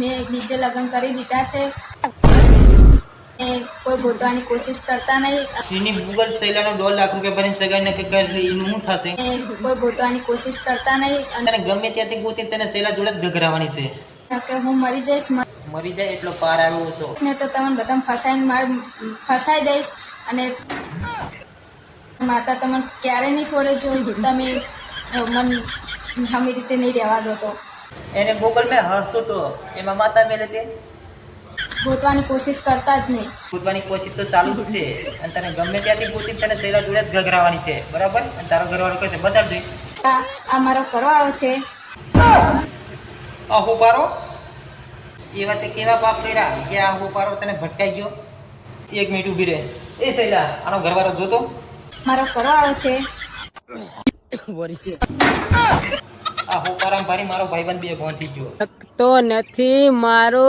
મેં બીજે લગ્ન કરી દીધા છે. એ કોઈ ગોતવાની કોશિશ કરતા નહીં. એની ગૂગલ શૈલાનો દોઢ લાખ રૂપિયા ભરીને સગાઈ નક્કી કરી એનું શું થશે? એ કોઈ ગોતવાની કોશિશ કરતા નહીં. અને ગમે ત્યાંથી ગોતી તને શૈલા જોડે જ ગઘરાવાની છે. કે હું મરી જઈશ મરી જાય એટલો પાર આવ્યો છો ને તો તમને બધા ફસાઈને માર ફસાઈ દઈશ. અને માતા તમને ક્યારે નહીં છોડે જો તમે મન હમી રીતે નહીં રહેવા દો તો. એને ગોગલ મેં હસતો તો. એમાં માતા મેલે તે. ગોતવાની કોશિશ કરતા જ નહીં. ગોતવાની કોશિશ તો ચાલુ જ છે. અને તને ગમે ત્યાંથી ગોતી તને સહેલા જોડે જ ગગરાવાની છે. બરાબર? અને તારો ઘરવાળો કહેશે બતાડ દે. આ આ મારો ઘરવાળો છે. આ હોપારો એવા તે કેવા પાપ કર્યા? કે આ હોપારો તને ભટકાઈ ગયો? એક મિનિટ ઊભી રહે. એ સહેલા આનો ઘરવાળો જોતો? મારો કરવાળો છે. આ હોપારામ ભારી મારો ભાઈબંધ બે ગોંથી ગયો. તો નથી મારો.